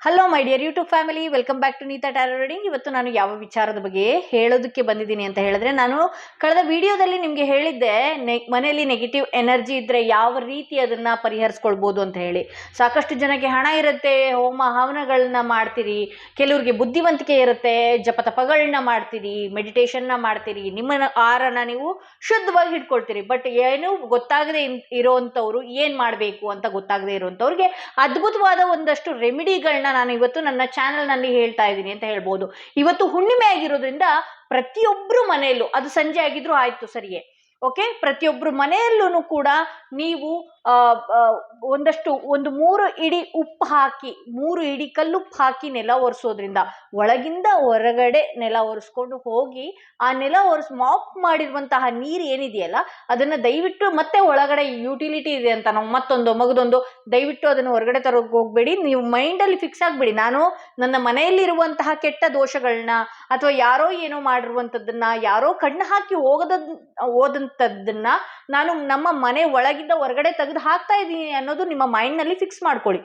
Hello my dear YouTube family welcome back to Neeta tarot reading ಇವತ್ತು ನಾನು ಯಾವ ವಿಚಾರದ ಬಗ್ಗೆ ಹೇಳೋದಕ್ಕೆ ಬಂದಿದ್ದೀನಿ ಅಂತ ಹೇಳಿದ್ರೆ, ನಾನು ಕಳೆದ ವಿಡಿಯೋದಲ್ಲಿ ನಿಮಗೆ ಹೇಳಿದ್ದೆ, ನೆ, ಮನೆಯಲ್ಲಿ ನೆಗೆಟಿವ್ ಎನರ್ಜಿ ಇದ್ದರೆ ಯಾವ ರೀತಿ ಅದನ್ನು ಪರಿಹರಿಸ್ಕೊಳ್ಬೋದು ಅಂತ ಹೇಳಿ. ಸಾಕಷ್ಟು ಜನಕ್ಕೆ ಹಣ ಇರುತ್ತೆ, ಹೋಮ ಹವನಗಳನ್ನ ಮಾಡ್ತೀರಿ, ಕೆಲವ್ರಿಗೆ ಬುದ್ಧಿವಂತಿಕೆ ಇರುತ್ತೆ, ಜಪತಪಗಳನ್ನ ಮಾಡ್ತೀರಿ ಮೆಡಿಟೇಷನ್ನ ಮಾಡ್ತೀರಿ, ನಿಮ್ಮ ಆಹಾರನ ನೀವು ಶುದ್ಧವಾಗಿ ಇಟ್ಕೊಳ್ತೀರಿ. ಬಟ್ ಏನು ಗೊತ್ತಾಗದೆ ಇರೋವಂಥವ್ರು ಏನು ಮಾಡಬೇಕು ಅಂತ ಗೊತ್ತಾಗದೆ ಇರೋವಂಥವ್ರಿಗೆ ಅದ್ಭುತವಾದ ಒಂದಷ್ಟು ರೆಮಿಡಿಗಳನ್ನ ನಾನು ಇವತ್ತು ನನ್ನ ಚಾನೆಲ್ನಲ್ಲಿ ಹೇಳ್ತಾ ಇದ್ದೀನಿ ಅಂತ ಹೇಳ್ಬೋದು. ಇವತ್ತು ಹುಣ್ಣಿಮೆ ಆಗಿರೋದ್ರಿಂದ ಪ್ರತಿಯೊಬ್ಬರು ಮನೆಯಲ್ಲೂ, ಅದು ಸಂಜೆ ಆಗಿದ್ರು ಆಯ್ತು ಸರಿಯೇ ಓಕೆ ಪ್ರತಿಯೊಬ್ಬರು ಮನೆಯಲ್ಲೂ ಕೂಡ ನೀವು ಒಂದಷ್ಟು, ಒಂದು ಮೂರು ಇಡಿ ಉಪ್ಪು ಹಾಕಿ, ಮೂರು ಇಡಿ ಕಲ್ಲುಪ್ಪು ಹಾಕಿ ನೆಲ ಒರೆಸೋದ್ರಿಂದ ಒಳಗಿಂದ ಹೊರಗಡೆ ನೆಲ ಒರೆಸ್ಕೊಂಡು ಹೋಗಿ, ಆ ನೆಲ ಒರೆಸ್ ಮಾಪ್ ಮಾಡಿರುವಂತಹ ನೀರು ಏನಿದೆಯಲ್ಲ, ಅದನ್ನು ದಯವಿಟ್ಟು ಮತ್ತೆ ಒಳಗಡೆ ಯುಟಿಲಿಟಿ ಇದೆ ಅಂತ ನಾವು ಮತ್ತೊಂದು ಮಗದೊಂದು ದಯವಿಟ್ಟು ಅದನ್ನು ಹೊರಗಡೆ ತರೋಕೆ ಹೋಗಬೇಡಿ. ನೀವು ಮೈಂಡಲ್ಲಿ ಫಿಕ್ಸ್ ಆಗಿಬಿಡಿ. ನಾನು ನನ್ನ ಮನೆಯಲ್ಲಿರುವಂತಹ ಕೆಟ್ಟ ದೋಷಗಳನ್ನ ಅಥವಾ ಯಾರೋ ಏನೋ ಮಾಡಿರುವಂಥದ್ದನ್ನ, ಯಾರೋ ಕಣ್ಣು ಹಾಕಿ ಹೋಗದ ಹೋದಂಥದ್ದನ್ನ ನಾನು ನಮ್ಮ ಮನೆ ಒಳಗಿಂದ ಹೊರಗಡೆ ತೆಗೆದು ಹಾಕ್ತಾ ಇದ್ದೀನಿ ಅನ್ನೋದು ನಿಮ್ಮ ಮೈಂಡ್ನಲ್ಲಿ ಫಿಕ್ಸ್ ಮಾಡ್ಕೊಳ್ಳಿ.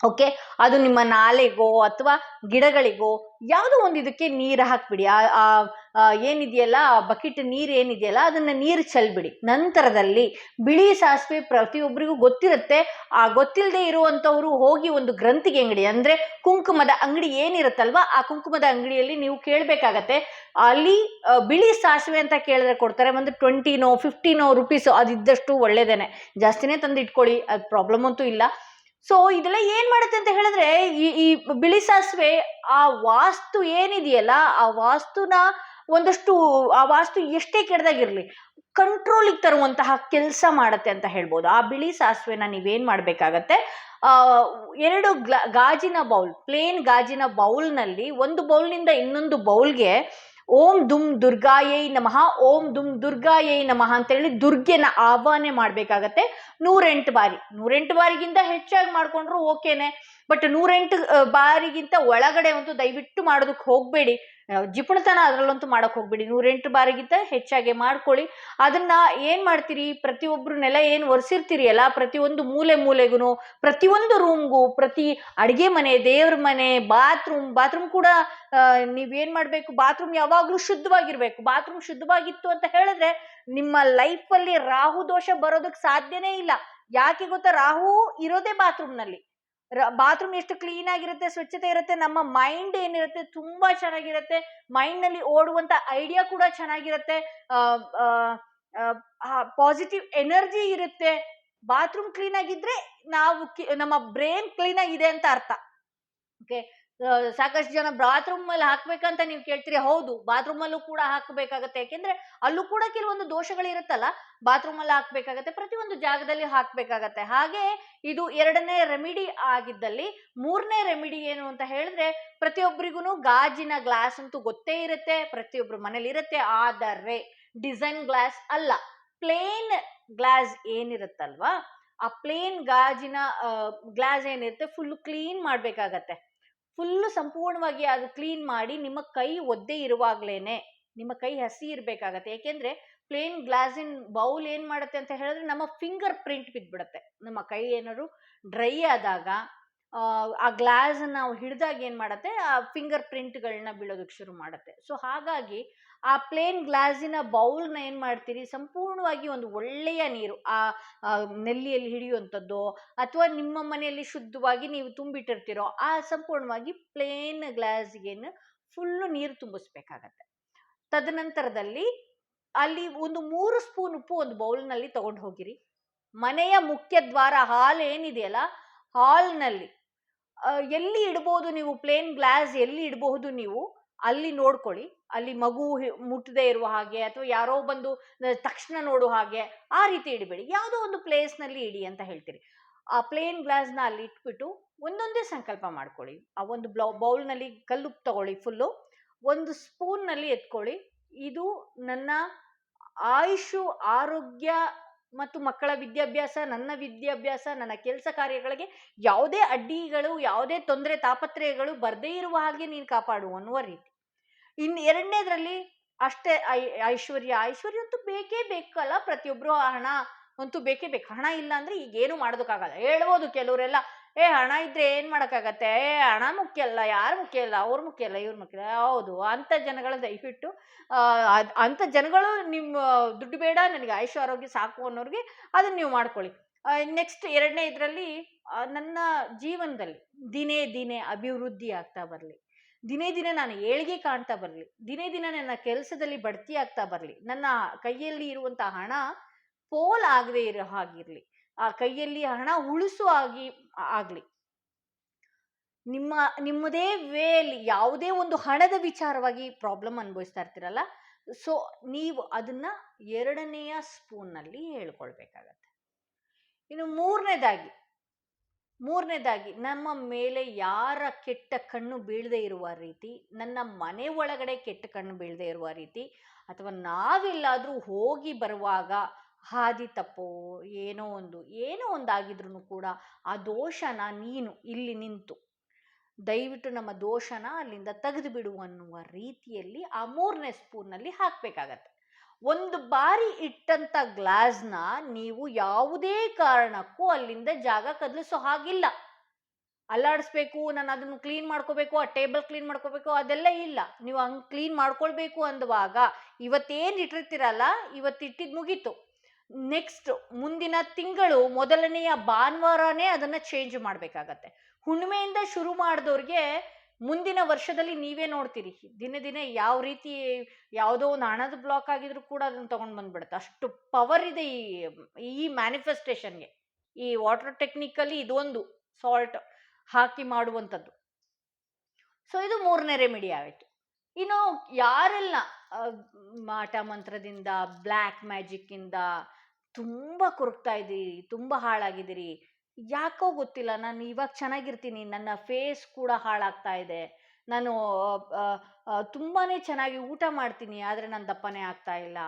ಓಕೆ ಅದು ನಿಮ್ಮ ನಾಲೆಗೋ ಅಥವಾ ಗಿಡಗಳಿಗೋ ಯಾವುದೋ ಒಂದು ಇದಕ್ಕೆ ನೀರು ಹಾಕ್ಬಿಡಿ. ಆ ಏನಿದೆಯಲ್ಲ, ಆ ಬಕೆಟ್ ನೀರು ಏನಿದೆಯಲ್ಲ, ಅದನ್ನು ನೀರು ಚೆಲ್ಬಿಡಿ. ನಂತರದಲ್ಲಿ ಬಿಳಿ ಸಾಸಿವೆ ಪ್ರತಿಯೊಬ್ಬರಿಗೂ ಗೊತ್ತಿರುತ್ತೆ. ಆ ಗೊತ್ತಿಲ್ಲದೆ ಇರುವಂಥವರು ಹೋಗಿ ಒಂದು ಗ್ರಂಥಿಗೆ ಅಂಗಡಿ, ಅಂದರೆ ಕುಂಕುಮದ ಅಂಗಡಿ ಏನಿರುತ್ತಲ್ವ, ಆ ಕುಂಕುಮದ ಅಂಗಡಿಯಲ್ಲಿ ನೀವು ಕೇಳಬೇಕಾಗತ್ತೆ. ಅಲ್ಲಿ ಬಿಳಿ ಸಾಸಿವೆ ಅಂತ ಕೇಳಿದ್ರೆ ಕೊಡ್ತಾರೆ, ಒಂದು ಟ್ವೆಂಟಿನೋ ಫಿಫ್ಟಿನೋ ರುಪೀಸು ಅದಿದ್ದಷ್ಟು ಒಳ್ಳೇದೇನೆ. ಜಾಸ್ತಿನೇ ತಂದು ಇಟ್ಕೊಳ್ಳಿ ಅದು ಪ್ರಾಬ್ಲಮ್ ಅಂತೂ ಇಲ್ಲ. ಸೊ ಇದೆಲ್ಲ ಏನ್ ಮಾಡುತ್ತೆ ಅಂತ ಹೇಳಿದ್ರೆ, ಈ ಈ ಬಿಳಿ ಸಾಸಿವೆ ಆ ವಾಸ್ತು ಏನಿದೆಯಲ್ಲ, ಆ ವಾಸ್ತುನ ಒಂದಷ್ಟು, ಆ ವಾಸ್ತು ಎಷ್ಟೇ ಕೆಡ್ದಾಗಿರ್ಲಿ ಕಂಟ್ರೋಲಿಗೆ ತರುವಂತಹ ಕೆಲಸ ಮಾಡುತ್ತೆ ಅಂತ ಹೇಳ್ಬೋದು. ಆ ಬಿಳಿ ಸಾಸಿವೆನ ನೀವೇನ್ ಮಾಡ್ಬೇಕಾಗತ್ತೆ ಎರಡು ಗ್ಲಾ, ಗಾಜಿನ ಬೌಲ್ ಪ್ಲೇನ್ ಗಾಜಿನ ಬೌಲ್ನಲ್ಲಿ ಒಂದು ಬೌಲ್ನಿಂದ ಇನ್ನೊಂದು ಬೌಲ್ಗೆ ಓಂ ದುಮ್ ದುರ್ಗಾಯೈ ನಮಃ, ಓಂ ದುಮ್ ದುರ್ಗಾಯೈ ನಮಃ ಅಂತೇಳಿ ದುರ್ಗೆನ ಆಹ್ವಾನೆ ಮಾಡಬೇಕಾಗತ್ತೆ. ನೂರೆಂಟು ಬಾರಿ. ನೂರೆಂಟು ಬಾರಿಗಿಂತ ಹೆಚ್ಚಾಗಿ ಮಾಡಿಕೊಂಡ್ರು ಓಕೆನೆ. ಬಟ್ ನೂರೆಂಟು ಬಾರಿಗಿಂತ ಒಳಗಡೆ ಅಂತೂ ದಯವಿಟ್ಟು ಮಾಡೋದಕ್ಕೆ ಹೋಗಬೇಡಿ. ಜಿಪುಣತನ ಅದರಲ್ಲಂತೂ ಮಾಡೋಕೆ ಹೋಗ್ಬಿಡಿ. ನೂರೆಂಟು ಬಾರಿಗಿಂತ ಹೆಚ್ಚಾಗಿ ಮಾಡ್ಕೊಳ್ಳಿ. ಅದನ್ನ ಏನು ಮಾಡ್ತೀರಿ? ಪ್ರತಿಯೊಬ್ಬರು ನೆಲ ಏನು ಒರೆಸಿರ್ತೀರಿ ಅಲ್ಲ ಪ್ರತಿಯೊಂದು ಮೂಲೆ ಮೂಲೆಗೂ ಪ್ರತಿಯೊಂದು ರೂಮ್ಗೂ, ಪ್ರತಿ ಅಡುಗೆ ಮನೆ, ದೇವ್ರ ಮನೆ, ಬಾತ್ರೂಮ್ ಬಾತ್ರೂಮ್ ಕೂಡ ನೀವು ನೀವೇನ್ ಮಾಡಬೇಕು? ಬಾತ್ರೂಮ್ ಯಾವಾಗಲೂ ಶುದ್ಧವಾಗಿರ್ಬೇಕು. ಬಾತ್ರೂಮ್ ಶುದ್ಧವಾಗಿತ್ತು ಅಂತ ಹೇಳಿದ್ರೆ ನಿಮ್ಮ ಲೈಫಲ್ಲಿ ರಾಹು ದೋಷ ಬರೋದಕ್ಕೆ ಸಾಧ್ಯನೇ ಇಲ್ಲ. ಯಾಕೆ ಗೊತ್ತಾ? ರಾಹು ಇರೋದೇ ಬಾತ್ರೂಮ್ನಲ್ಲಿ. ಬಾತ್ರೂಮ್ ಎಷ್ಟು ಕ್ಲೀನ್ ಆಗಿರುತ್ತೆ, ಸ್ವಚ್ಛತೆ ಇರುತ್ತೆ, ನಮ್ಮ ಮೈಂಡ್ ಏನಿರುತ್ತೆ, ತುಂಬಾ ಚೆನ್ನಾಗಿರುತ್ತೆ. ಮೈಂಡ್ನಲ್ಲಿ ಓಡುವಂತ ಐಡಿಯಾ ಕೂಡ ಚೆನ್ನಾಗಿರುತ್ತೆ. ಪಾಸಿಟಿವ್ ಎನರ್ಜಿ ಇರುತ್ತೆ. ಬಾತ್ರೂಮ್ ಕ್ಲೀನ್ ಆಗಿದ್ರೆ ನಾವು ನಮ್ಮ ಬ್ರೈನ್ ಕ್ಲೀನ್ ಆಗಿದೆ ಅಂತ ಅರ್ಥ. ಓಕೆ ಸಾಕಷ್ಟು ಜನ ಬಾತ್ರೂಮ್ ಅಲ್ಲಿ ಹಾಕ್ಬೇಕಂತ ನೀವು ಕೇಳ್ತೀರಿ, ಹೌದು. ಬಾತ್ರೂಮ್ ಅಲ್ಲೂ ಕೂಡ ಹಾಕಬೇಕಾಗತ್ತೆ. ಯಾಕೆಂದ್ರೆ ಅಲ್ಲೂ ಕೂಡ ಕೆಲವೊಂದು ದೋಷಗಳಿರುತ್ತಲ್ಲ ಬಾತ್ರೂಮ್ ಅಲ್ಲಿ ಹಾಕ್ಬೇಕಾಗತ್ತೆ, ಪ್ರತಿಯೊಂದು ಜಾಗದಲ್ಲಿ ಹಾಕ್ಬೇಕಾಗತ್ತೆ. ಹಾಗೆ ಇದು ಎರಡನೇ ರೆಮಿಡಿ ಆಗಿದ್ದಲ್ಲಿ ಮೂರನೇ ರೆಮಿಡಿ ಏನು ಅಂತ ಹೇಳಿದ್ರೆ ಪ್ರತಿಯೊಬ್ಬರಿಗೂ ಗಾಜಿನ ಗ್ಲಾಸ್ ಅಂತೂ ಗೊತ್ತೇ ಇರುತ್ತೆ ಪ್ರತಿಯೊಬ್ಬರು ಮನೇಲಿ ಇರುತ್ತೆ ಆದರೆ ಡಿಸೈನ್ ಗ್ಲಾಸ್ ಅಲ್ಲ. ಪ್ಲೇನ್ ಗ್ಲಾಸ್ ಏನಿರುತ್ತಲ್ವಾ, ಆ ಪ್ಲೇನ್ ಗಾಜಿನ ಗ್ಲಾಸ್ ಏನಿರುತ್ತೆ ಫುಲ್ ಕ್ಲೀನ್ ಮಾಡ್ಬೇಕಾಗತ್ತೆ. ಫುಲ್ಲು ಸಂಪೂರ್ಣವಾಗಿ ಅದು ಕ್ಲೀನ್ ಮಾಡಿ ನಿಮ್ಮ ಕೈ ಒದ್ದೆ ಇರುವಾಗ್ಲೇನೆ ನಿಮ್ಮ ಕೈ ಹಸಿ ಇರಬೇಕಾಗತ್ತೆ. ಯಾಕೆಂದ್ರೆ ಪ್ಲೇನ್ ಗ್ಲಾಸಿನ ಬೌಲ್ ಏನು ಮಾಡುತ್ತೆ ಅಂತ ಹೇಳಿದ್ರೆ ನಮ್ಮ ಫಿಂಗರ್ ಪ್ರಿಂಟ್ ಬಿದ್ದುಬಿಡತ್ತೆ ನಮ್ಮ ಕೈ ಏನಾದ್ರು ಡ್ರೈ ಆದಾಗ ಆ, ಆ ಗ್ಲಾಸ್ ನಾವು ಹಿಡಿದಾಗ ಏನು ಮಾಡುತ್ತೆ? ಆ ಫಿಂಗರ್ ಪ್ರಿಂಟ್ಗಳನ್ನ ಬೀಳೋದಕ್ಕೆ ಶುರು ಮಾಡುತ್ತೆ. ಸೊ ಹಾಗಾಗಿ ಆ ಪ್ಲೇನ್ ಗ್ಲಾಸಿನ ಬೌಲ್ನ ಏನು ಮಾಡ್ತೀರಿ? ಸಂಪೂರ್ಣವಾಗಿ ಒಂದು ಒಳ್ಳೆಯ ನೀರು ಆ ನೆಲ್ಲಿಯಲ್ಲಿ ಹಿಡಿಯುವಂಥದ್ದು ಅಥವಾ ನಿಮ್ಮ ಮನೆಯಲ್ಲಿ ಶುದ್ಧವಾಗಿ ನೀವು ತುಂಬಿಟ್ಟಿರ್ತೀರೋ ಆ ಸಂಪೂರ್ಣವಾಗಿ ಪ್ಲೇನ್ ಗ್ಲಾಸ್ಗೇನು ಫುಲ್ಲು ನೀರು ತುಂಬಿಸ್ಬೇಕಾಗತ್ತೆ. ತದನಂತರದಲ್ಲಿ ಅಲ್ಲಿ ಒಂದು ಮೂರು ಸ್ಪೂನ್ ಉಪ್ಪು ಒಂದು ಬೌಲ್ನಲ್ಲಿ ತಗೊಂಡು ಹೋಗಿರಿ. ಮನೆಯ ಮುಖ್ಯ ದ್ವಾರ ಹಾಲ್ ಏನಿದೆಯಲ್ಲ ಹಾಲ್ನಲ್ಲಿ ಎಲ್ಲಿ ಇಡ್ಬೋದು ನೀವು ಪ್ಲೇನ್ ಗ್ಲಾಸ್ ಎಲ್ಲಿ ಇಡಬಹುದು ನೀವು, ಅಲ್ಲಿ ನೋಡ್ಕೊಳ್ಳಿ. ಅಲ್ಲಿ ಮಗು ಮುಟ್ಟದೇ ಇರುವ ಹಾಗೆ ಅಥವಾ ಯಾರೋ ಬಂದು ತಕ್ಷಣ ನೋಡೋ ಹಾಗೆ ಆ ರೀತಿ ಇಡಬೇಡಿ. ಯಾವುದೋ ಒಂದು ಪ್ಲೇಸ್ನಲ್ಲಿ ಇಡಿ ಅಂತ ಹೇಳ್ತೀರಿ. ಆ ಪ್ಲೇನ್ ಗ್ಲಾಸ್ನ ಅಲ್ಲಿ ಇಟ್ಬಿಟ್ಟು ಒಂದೊಂದೇ ಸಂಕಲ್ಪ ಮಾಡ್ಕೊಳ್ಳಿ. ಆ ಒಂದು ಬ್ಲೌ ಬೌಲ್ನಲ್ಲಿ ಕಲ್ಲು ತಗೊಳ್ಳಿ ಫುಲ್ಲು ಒಂದು ಸ್ಪೂನ್ನಲ್ಲಿ ಎತ್ಕೊಳ್ಳಿ. ಇದು ನನ್ನ ಆಯುಷು, ಆರೋಗ್ಯ ಮತ್ತು ಮಕ್ಕಳ ವಿದ್ಯಾಭ್ಯಾಸ, ನನ್ನ ವಿದ್ಯಾಭ್ಯಾಸ, ನನ್ನ ಕೆಲಸ ಕಾರ್ಯಗಳಿಗೆ ಯಾವುದೇ ಅಡ್ಡಿಗಳು, ಯಾವುದೇ ತೊಂದರೆ, ತಾಪತ್ರಯಗಳು ಬರದೇ ಇರುವ ಹಾಗೆ ನೀನು ಕಾಪಾಡು ಅನ್ನುವ ರೀತಿ. ಇನ್ನು ಎರಡನೇದ್ರಲ್ಲಿ ಅಷ್ಟೇ ಐ, ಐಶ್ವರ್ಯ. ಐಶ್ವರ್ಯ ಅಂತೂ ಬೇಕೇ ಬೇಕಲ್ಲ ಪ್ರತಿಯೊಬ್ಬರು ಹಣ ಅಂತೂ ಬೇಕೇ ಬೇಕು. ಹಣ ಇಲ್ಲ ಅಂದ್ರೆ ಈಗ ಏನು ಮಾಡೋದಕ್ಕಾಗಲ್ಲ. ಹೇಳ್ಬೋದು ಕೆಲವರೆಲ್ಲ ಏ, ಹಣ ಇದ್ರೆ ಏನ್ ಮಾಡೋಕ್ಕಾಗತ್ತೆ? ಏ, ಹಣ ಮುಖ್ಯ ಅಲ್ಲ, ಯಾರು ಮುಖ್ಯ ಅಲ್ಲ ಅವ್ರ ಮುಖ್ಯ ಅಲ್ಲ, ಇವ್ರು ಮುಖ್ಯ ಹೌದು, ಅಂತ ಜನಗಳ ದಯವಿಟ್ಟು ಅಂಥ ಜನಗಳು ನಿಮ್ಮ ದುಡ್ಡು ಬೇಡ, ನನಗೆ ಆಯುಷ್ ಆರೋಗ್ಯ ಸಾಕು ಅನ್ನೋರಿಗೆ ಅದನ್ನ ನೀವು ಮಾಡ್ಕೊಳ್ಳಿ. ನೆಕ್ಸ್ಟ್ ಎರಡನೇ ಇದರಲ್ಲಿ ನನ್ನ ಜೀವನದಲ್ಲಿ ದಿನೇ ದಿನೇ ಅಭಿವೃದ್ಧಿ ಆಗ್ತಾ ಬರಲಿ. ದಿನೇ ದಿನೇ ನಾನು ಏಳಿಗೆ ಕಾಣ್ತಾ ಬರಲಿ. ದಿನೇ ದಿನ ನನ್ನ ಕೆಲಸದಲ್ಲಿ ಬಡ್ತಿ ಆಗ್ತಾ ಬರಲಿ. ನನ್ನ ಕೈಯಲ್ಲಿ ಇರುವಂಥ ಹಣ ಪೋಲ್ ಆಗದೆ ಇರೋ ಹಾಗಿರಲಿ. ಆ ಕೈಯಲ್ಲಿ ಹಣ ಉಳಿಸು ಆಗಿ ಆಗಲಿ. ನಿಮ್ಮ, ನಿಮ್ಮದೇ ವೇಲಿ ಯಾವುದೇ ಒಂದು ಹಣದ ವಿಚಾರವಾಗಿ ಪ್ರಾಬ್ಲಮ್ ಅನುಭವಿಸ್ತಾ ಇರ್ತೀರಲ್ಲ ಸೊ ನೀವು ಅದನ್ನ ಎರಡನೆಯ ಸ್ಪೂನ್ನಲ್ಲಿ ಹೇಳ್ಕೊಳ್ಬೇಕಾಗತ್ತೆ. ಇನ್ನು ಮೂರನೇದಾಗಿ ಮೂರನೇದಾಗಿ ನಮ್ಮ ಮೇಲೆ ಯಾರ ಕೆಟ್ಟ ಕಣ್ಣು ಬೀಳದೆ ಇರುವ ರೀತಿ, ನನ್ನ ಮನೆ ಒಳಗಡೆ ಕೆಟ್ಟ ಕಣ್ಣು ಬೀಳದೆ ಇರುವ ರೀತಿ, ಅಥವಾ ನಾವೆಲ್ಲಾದರೂ ಹೋಗಿ ಬರುವಾಗ ಹಾದಿ ತಪ್ಪೋ, ಏನೋ ಒಂದು ಏನೋ ಒಂದು ಆಗಿದ್ರು ಕೂಡ ಆ ದೋಷನ ನೀನು ಇಲ್ಲಿ ನಿಂತು. ದಯವಿಟ್ಟು ನಮ್ಮ ದೋಷನ ಅಲ್ಲಿಂದ ತೆಗೆದು ಬಿಡು ಅನ್ನುವ ರೀತಿಯಲ್ಲಿ ಆ ಮೂರನೇ ಸ್ಪೂನ್ನಲ್ಲಿ ಹಾಕಬೇಕಾಗತ್ತೆ. ಒಂದು ಬಾರಿ ಇಟ್ಟಂಥ ಗ್ಲಾಸ್ನ ನೀವು ಯಾವುದೇ ಕಾರಣಕ್ಕೂ ಅಲ್ಲಿಂದ ಜಾಗ ಕದಲಿಸೋ ಹಾಗಿಲ್ಲ. ಅಲ್ಲಾಡಿಸ್ಬೇಕು, ನಾನು ಅದನ್ನು ಕ್ಲೀನ್ ಮಾಡ್ಕೋಬೇಕು, ಆ ಟೇಬಲ್ ಕ್ಲೀನ್ ಮಾಡ್ಕೋಬೇಕು, ಅದೆಲ್ಲ ಇಲ್ಲ. ನೀವು ಹಂಗೆ ಕ್ಲೀನ್ ಮಾಡ್ಕೊಳ್ಬೇಕು ಅಂದವಾಗ, ಇವತ್ತೇನು ಇಟ್ಟಿರ್ತೀರಲ್ಲ ಇವತ್ತಿಟ್ಟಿದ್ದು ಮುಗೀತು. ನೆಕ್ಸ್ಟ್ ಮುಂದಿನ ತಿಂಗಳು ಮೊದಲನೆಯ ಭಾನುವಾರನೇ ಅದನ್ನು ಚೇಂಜ್ ಮಾಡಬೇಕಾಗತ್ತೆ. ಹುಣ್ಣಿಮೆಯಿಂದ ಶುರು ಮಾಡಿದವ್ರಿಗೆ ಮುಂದಿನ ವರ್ಷದಲ್ಲಿ ನೀವೇ ನೋಡ್ತೀರಿ. ದಿನ ದಿನ ಯಾವ ರೀತಿ ಯಾವುದೋ ಒಂದು ಹಣದ ಬ್ಲಾಕ್ ಆಗಿದ್ರು ಕೂಡ ಅದನ್ನು ತೊಗೊಂಡು ಬಂದ್ಬಿಡುತ್ತೆ. ಅಷ್ಟು ಪವರ್ ಇದೆ ಈ ಈ ಮ್ಯಾನಿಫೆಸ್ಟೇಷನ್ಗೆ ಈ ವಾಟರ್ ಟೆಕ್ನಿಕಲಿ ಇದೊಂದು ಸಾಲ್ಟ್ ಹಾಕಿ ಮಾಡುವಂಥದ್ದು. ಸೊ ಇದು ಮೂರನೇ ರೆಮಿಡಿ ಆಯಿತು. ಇನ್ನು ಯಾರೆಲ್ಲ ಮಾಟ ಮಂತ್ರದಿಂದ ಬ್ಲ್ಯಾಕ್ ಮ್ಯಾಜಿಕ್ಕಿಂದ ತುಂಬ ಕೊರಗ್ತಾ ಇದ್ದೀರಿ ತುಂಬ ಹಾಳಾಗಿದ್ದೀರಿ. ಯಾಕೋ ಗೊತ್ತಿಲ್ಲ, ನಾನು ಇವಾಗ ಚೆನ್ನಾಗಿರ್ತೀನಿ, ನನ್ನ ಫೇಸ್ ಕೂಡ ಹಾಳಾಗ್ತಾ ಇದೆ. ನಾನು ತುಂಬಾ ಚೆನ್ನಾಗಿ ಊಟ ಮಾಡ್ತೀನಿ, ಆದರೆ ನನ್ನ ದಪ್ಪನೇ ಆಗ್ತಾ ಇಲ್ಲ.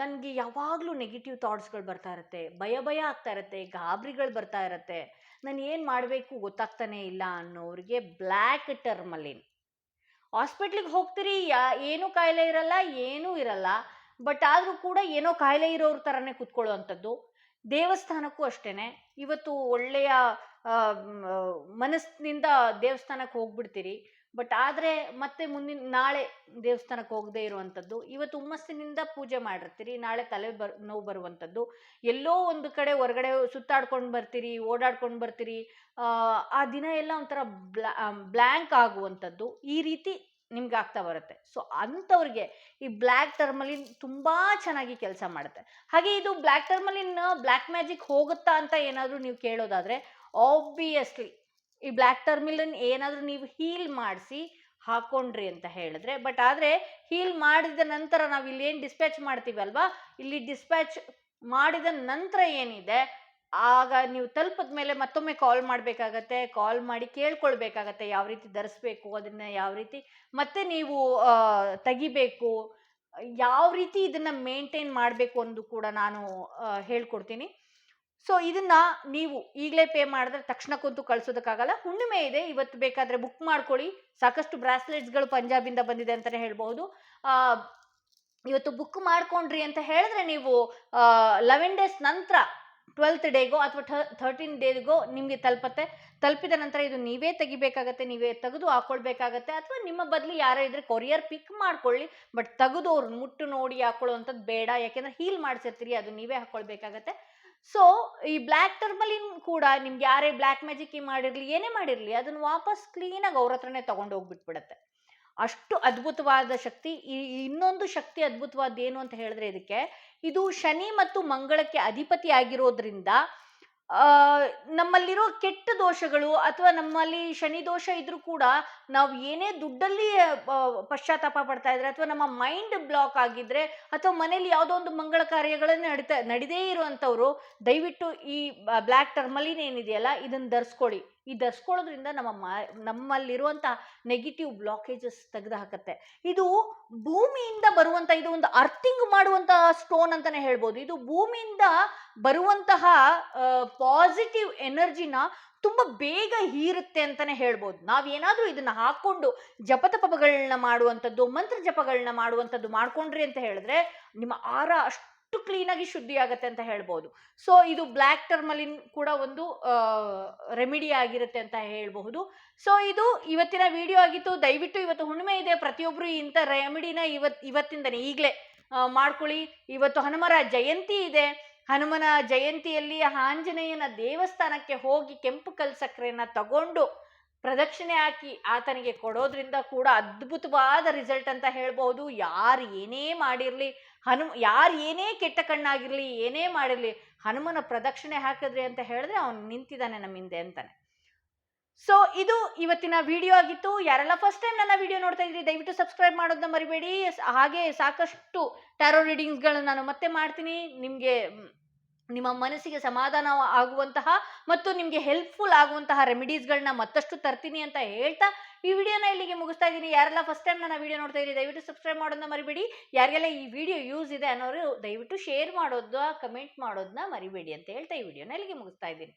ನನಗೆ ಯಾವಾಗಲೂ ನೆಗೆಟಿವ್ ಥಾಟ್ಸ್ಗಳು ಬರ್ತಾ ಇರುತ್ತೆ, ಭಯ ಭಯ ಆಗ್ತಾ ಇರುತ್ತೆ, ಗಾಬರಿಗಳು ಬರ್ತಾ ಇರುತ್ತೆ. ನಾನು ಏನು ಮಾಡಬೇಕು ಗೊತ್ತಾಗ್ತಾನೇ ಇಲ್ಲ ಅನ್ನೋರಿಗೆ ಬ್ಲ್ಯಾಕ್ ಟರ್ಮಲಿನ್ ಹಾಸ್ಪಿಟ್ಲಿಗೆ ಹೋಗ್ತೀರಿ, ಯಾ, ಏನೂ ಕಾಯಿಲೆ ಇರಲ್ಲ, ಏನೂ ಇರಲ್ಲ, ಬಟ್ ಆದರೂ ಕೂಡ ಏನೋ ಕಾಯಿಲೆ ಇರೋರ ಥರನೇ ಕೂತ್ಕೊಳ್ಳುವಂಥದ್ದು. ದೇವಸ್ಥಾನಕ್ಕೂ ಅಷ್ಟೇ ಇವತ್ತು ಒಳ್ಳೆಯ ಮನಸ್ಸಿನಿಂದ ದೇವಸ್ಥಾನಕ್ಕೆ ಹೋಗ್ಬಿಡ್ತೀರಿ. ಬಟ್ ಆದರೆ ಮತ್ತೆ ಮುಂದಿನ ನಾಳೆ ದೇವಸ್ಥಾನಕ್ಕೆ ಹೋಗದೇ ಇರುವಂಥದ್ದು ಇವತ್ತು ಹುಮ್ಮಸ್ಸಿನಿಂದ ಪೂಜೆ ಮಾಡಿರ್ತೀರಿ ನಾಳೆ ತಲೆ ಬರ್ ನೋವು ಬರುವಂಥದ್ದು ಎಲ್ಲೋ ಒಂದು ಕಡೆ ಹೊರಗಡೆ ಸುತ್ತಾಡ್ಕೊಂಡು ಬರ್ತೀರಿ ಓಡಾಡ್ಕೊಂಡು ಬರ್ತೀರಿ ಆ, ದಿನ ಎಲ್ಲ ಒಂಥರ ಬ್ಲಾ ಬ್ಲ್ಯಾಂಕ್ ಆಗುವಂಥದ್ದು ಈ ರೀತಿ ನಿಮ್ಗೆ ಆಗ್ತಾ ಬರುತ್ತೆ. ಸೊ ಅಂಥವ್ರಿಗೆ ಈ ಬ್ಲ್ಯಾಕ್ ಟರ್ಮಲಿನ್ ತುಂಬ ಚೆನ್ನಾಗಿ ಕೆಲಸ ಮಾಡುತ್ತೆ. ಹಾಗೆ ಇದು ಬ್ಲ್ಯಾಕ್ ಟರ್ಮಲಿನ್ ಬ್ಲ್ಯಾಕ್ ಮ್ಯಾಜಿಕ್ ಹೋಗುತ್ತಾ ಅಂತ ಏನಾದರೂ ನೀವು ಕೇಳೋದಾದರೆ ಆಬ್ವಿಯಸ್ಲಿ ಈ ಬ್ಲ್ಯಾಕ್ ಟರ್ಮಿಲನ್ ಏನಾದರೂ ನೀವು ಹೀಲ್ ಮಾಡಿಸಿ ಹಾಕೊಂಡ್ರಿ ಅಂತ ಹೇಳಿದ್ರೆ ಬಟ್ ಆದರೆ ಹೀಲ್ ಮಾಡಿದ ನಂತರ ನಾವು ಇಲ್ಲಿ ಏನು ಡಿಸ್ಪ್ಯಾಚ್ ಮಾಡ್ತೀವಲ್ವಾ ಇಲ್ಲಿ ಡಿಸ್ಪ್ಯಾಚ್ ಮಾಡಿದ ನಂತರ ಏನಿದೆ, ಆಗ ನೀವು ತಲುಪಿದ ಮೇಲೆ ಮತ್ತೊಮ್ಮೆ ಕಾಲ್ ಮಾಡಬೇಕಾಗತ್ತೆ ಕಾಲ್ ಮಾಡಿ ಕೇಳ್ಕೊಳ್ಬೇಕಾಗತ್ತೆ ಯಾವ ರೀತಿ ಧರಿಸ್ಬೇಕು, ಅದನ್ನು ಯಾವ ರೀತಿ ಮತ್ತೆ ನೀವು ತೆಗಿಬೇಕು, ಯಾವ ರೀತಿ ಇದನ್ನು ಮೇಂಟೈನ್ ಮಾಡಬೇಕು ಅಂದು ಕೂಡ ನಾನು ಹೇಳ್ಕೊಡ್ತೀನಿ. ಸೊ ಇದನ್ನ ನೀವು ಈಗಲೇ ಪೇ ಮಾಡಿದ್ರೆ ತಕ್ಷಣಕ್ಕಂತೂ ಕಳ್ಸೋದಕ್ಕಾಗಲ್ಲ. ಹುಣ್ಣಿಮೆ ಇದೆ ಇವತ್ತು ಬೇಕಾದ್ರೆ ಬುಕ್ ಮಾಡ್ಕೊಳ್ಳಿ. ಸಾಕಷ್ಟು ಬ್ರಾಸ್ಲೆಟ್ಸ್ಗಳು ಪಂಜಾಬಿಂದ ಬಂದಿದೆ ಅಂತಲೇ ಹೇಳ್ಬಹುದು. ಆ, ಇವತ್ತು ಬುಕ್ ಮಾಡ್ಕೊಂಡ್ರಿ ಅಂತ ಹೇಳಿದ್ರೆ ನೀವು ಲೆವೆನ್ ಡೇಸ್ ನಂತರ ಟ್ವೆಲ್ತ್ ಡೇಗೋ ಅಥವಾ ಥರ್ಟೀನ್ ಡೇಗೋ ನಿಮಗೆ ತಲುಪತ್ತೆ. ತಲುಪಿದ ನಂತರ ಇದು ನೀವೇ ತೆಗಿಬೇಕಾಗತ್ತೆ, ನೀವೇ ತೆಗೆದು ಹಾಕೊಳ್ಬೇಕಾಗತ್ತೆ ಅಥವಾ ನಿಮ್ಮ ಬದಲು ಯಾರೇ ಇದ್ರೆ ಕೊರಿಯರ್ ಪಿಕ್ ಮಾಡ್ಕೊಳ್ಳಿ, ಬಟ್ ತೆಗೆದು ಅವ್ರನ್ನ ಮುಟ್ಟು ನೋಡಿ ಹಾಕೊಳ್ಳುವಂಥದ್ದು ಬೇಡ, ಯಾಕೆಂದ್ರೆ ಹೀಲ್ ಮಾಡಿಸಿರ್ತೀರಿ, ಅದು ನೀವೇ ಹಾಕೊಳ್ಬೇಕಾಗತ್ತೆ. ಸೊ ಈ ಬ್ಲ್ಯಾಕ್ ಟರ್ಮಲಿನ್ ಕೂಡ ನಿಮ್ಗೆ ಯಾರೇ ಬ್ಲ್ಯಾಕ್ ಮ್ಯಾಜಿಕ್ ಮಾಡಿರಲಿ, ಏನೇ ಮಾಡಿರಲಿ, ಅದನ್ನು ವಾಪಸ್ ಕ್ಲೀನಾಗಿ ಅವ್ರ ಹತ್ರನೇ ತೊಗೊಂಡು ಹೋಗ್ಬಿಟ್ಬಿಡತ್ತೆ ಅಷ್ಟು ಅದ್ಭುತವಾದ ಶಕ್ತಿ, ಈ ಇನ್ನೊಂದು ಶಕ್ತಿ ಅದ್ಭುತವಾದ ಏನು ಅಂತ ಹೇಳಿದ್ರೆ ಇದಕ್ಕೆ, ಇದು ಶನಿ ಮತ್ತು ಮಂಗಳಕ್ಕೆ ಅಧಿಪತಿ ಆಗಿರೋದ್ರಿಂದ ನಮ್ಮಲ್ಲಿರೋ ಕೆಟ್ಟ ದೋಷಗಳು ಅಥವಾ ನಮ್ಮಲ್ಲಿ ಶನಿ ದೋಷ ಇದ್ರೂ ಕೂಡ ನಾವು ಏನೇ ದುಡ್ಡಲ್ಲಿ ಪಶ್ಚಾತ್ತಾಪ ಪಡ್ತಾ ಇದ್ರೆ ಅಥವಾ ನಮ್ಮ ಮೈಂಡ್ ಬ್ಲಾಕ್ ಆಗಿದ್ರೆ ಅಥವಾ ಮನೇಲಿ ಯಾವುದೋ ಒಂದು ಮಂಗಳ ಕಾರ್ಯಗಳನ್ನು ನಡೀತಾ, ನಡೆದೇ ಇರುವಂಥವ್ರು, ದಯವಿಟ್ಟು ಈ ಬ್ಲ್ಯಾಕ್ ಟರ್ಮಲಿನ್ ಏನಿದೆಯಲ್ಲ, ಇದನ್ನು ಧರಿಸ್ಕೊಳ್ಳಿ. ಈ ಧರಿಸ್ಕೊಳ್ಳೋದ್ರಿಂದ ನಮ್ಮ ಮ, ನಮ್ಮಲ್ಲಿರುವಂಥ ನೆಗೆಟಿವ್ ಬ್ಲಾಕೇಜಸ್ ತೆಗೆದು ಹಾಕತ್ತೆ ಇದು ಭೂಮಿಯಿಂದ ಬರುವಂಥ, ಇದು ಒಂದು ಅರ್ಥಿಂಗ್ ಮಾಡುವಂತಹ ಸ್ಟೋನ್ ಅಂತಾನೆ ಹೇಳ್ಬೋದು. ಇದು ಭೂಮಿಯಿಂದ ಬರುವಂತಹ ಪಾಸಿಟಿವ್ ಎನರ್ಜಿನ ತುಂಬ ಬೇಗ ಹೀರುತ್ತೆ ಅಂತಾನೆ ಹೇಳ್ಬೋದು. ನಾವೇನಾದರೂ ಇದನ್ನ ಹಾಕೊಂಡು ಜಪತಪಗಳನ್ನ ಮಾಡುವಂಥದ್ದು ಮಂತ್ರ ಜಪಗಳನ್ನ ಮಾಡುವಂಥದ್ದು ಮಾಡ್ಕೊಂಡ್ರಿ ಅಂತ ಹೇಳಿದ್ರೆ ನಿಮ್ಮ ಆರ ಅಷ್ಟು ಅಷ್ಟು ಕ್ಲೀನಾಗಿ ಶುದ್ಧಿ ಆಗುತ್ತೆ ಅಂತ ಹೇಳ್ಬೋದು. ಸೊ ಇದು ಬ್ಲ್ಯಾಕ್ ಟರ್ಮಲಿನ್ ಕೂಡ ಒಂದು ರೆಮಿಡಿ ಆಗಿರುತ್ತೆ ಅಂತ ಹೇಳಬಹುದು. ಸೊ ಇದು ಇವತ್ತಿನ ವಿಡಿಯೋ ಆಗಿತ್ತು. ದಯವಿಟ್ಟು ಇವತ್ತು ಹುಣ್ಣಿಮೆ ಇದೆ. ಪ್ರತಿಯೊಬ್ಬರು ಇಂಥ ರೆಮಿಡಿನ ಇವತ್, ಇವತ್ತಿಂದನೇ ಈಗಲೇ ಮಾಡ್ಕೊಳ್ಳಿ. ಇವತ್ತು ಹನುಮರ ಜಯಂತಿ ಇದೆ. ಹನುಮನ ಜಯಂತಿಯಲ್ಲಿ ಆಂಜನೇಯನ ದೇವಸ್ಥಾನಕ್ಕೆ ಹೋಗಿ ಕೆಂಪು ಕಲ್ ಸಕ್ಕರೆಯನ್ನು ತಗೊಂಡು ಪ್ರದಕ್ಷಿಣೆ ಹಾಕಿ ಆತನಿಗೆ ಕೊಡೋದ್ರಿಂದ ಕೂಡ ಅದ್ಭುತವಾದ ರಿಸಲ್ಟ್ ಅಂತ ಹೇಳ್ಬಹುದು ಯಾರು ಏನೇ ಮಾಡಿರಲಿ, ಹನು, ಯಾರು ಏನೇ ಕೆಟ್ಟ ಕಣ್ಣಾಗಿರಲಿ, ಏನೇ ಮಾಡಿರಲಿ, ಹನುಮನ ಪ್ರದಕ್ಷಿಣೆ ಹಾಕಿದ್ರಿ ಅಂತ ಹೇಳಿದ್ರೆ ಅವನು ನಿಂತಿದ್ದಾನೆ ನಮ್ಮ ಹಿಂದೆ ಅಂತಾನೆ. ಸೊ ಇದು ಇವತ್ತಿನ ವಿಡಿಯೋ ಆಗಿತ್ತು. ಯಾರೆಲ್ಲ ಫಸ್ಟ್ ಟೈಮ್ ನನ್ನ ವಿಡಿಯೋ ನೋಡ್ತಾ ಇದ್ರಿ ದಯವಿಟ್ಟು ಸಬ್ಸ್ಕ್ರೈಬ್ ಮಾಡೋದನ್ನ ಮರಿಬೇಡಿ. ಹಾಗೆ ಸಾಕಷ್ಟು ಟ್ಯಾರೋ ರೀಡಿಂಗ್ಸ್ಗಳನ್ನ ನಾನು ಮತ್ತೆ ಮಾಡ್ತೀನಿ. ನಿಮಗೆ ನಿಮ್ಮ ಮನಸ್ಸಿಗೆ ಸಮಾಧಾನ ಆಗುವಂತಹ ಮತ್ತು ನಿಮಗೆ ಹೆಲ್ಪ್ಫುಲ್ ಆಗುವಂತಹ ರೆಮಿಡೀಸ್ಗಳನ್ನ ಮತ್ತಷ್ಟು ತರ್ತೀನಿ ಅಂತ ಹೇಳ್ತಾ ಈ ವಿಡಿಯೋನ ಇಲ್ಲಿಗೆ ಮುಗಿಸ್ತಾ ಇದ್ದೀನಿ. ಯಾರೆಲ್ಲ ಫಸ್ಟ್ ಟೈಮ್ ನನ್ನ ವಿಡಿಯೋ ನೋಡ್ತಾ ಇದ್ದೀನಿ ದಯವಿಟ್ಟು ಸಬ್ಸ್ಕ್ರೈಬ್ ಮಾಡೋದನ್ನ ಮರಿಬೇಡಿ. ಯಾರಿಗೆಲ್ಲ ಈ ವಿಡಿಯೋ ಯೂಸ್ ಇದೆ ಅನ್ನೋರು ದಯವಿಟ್ಟು ಶೇರ್ ಮಾಡೋದು ಕಮೆಂಟ್ ಮಾಡೋದನ್ನ ಮರಿಬೇಡಿ ಅಂತ ಹೇಳ್ತಾ ಈ ವಿಡಿಯೋನ ಇಲ್ಲಿಗೆ ಮುಗಿಸ್ತಾ ಇದ್ದೀನಿ.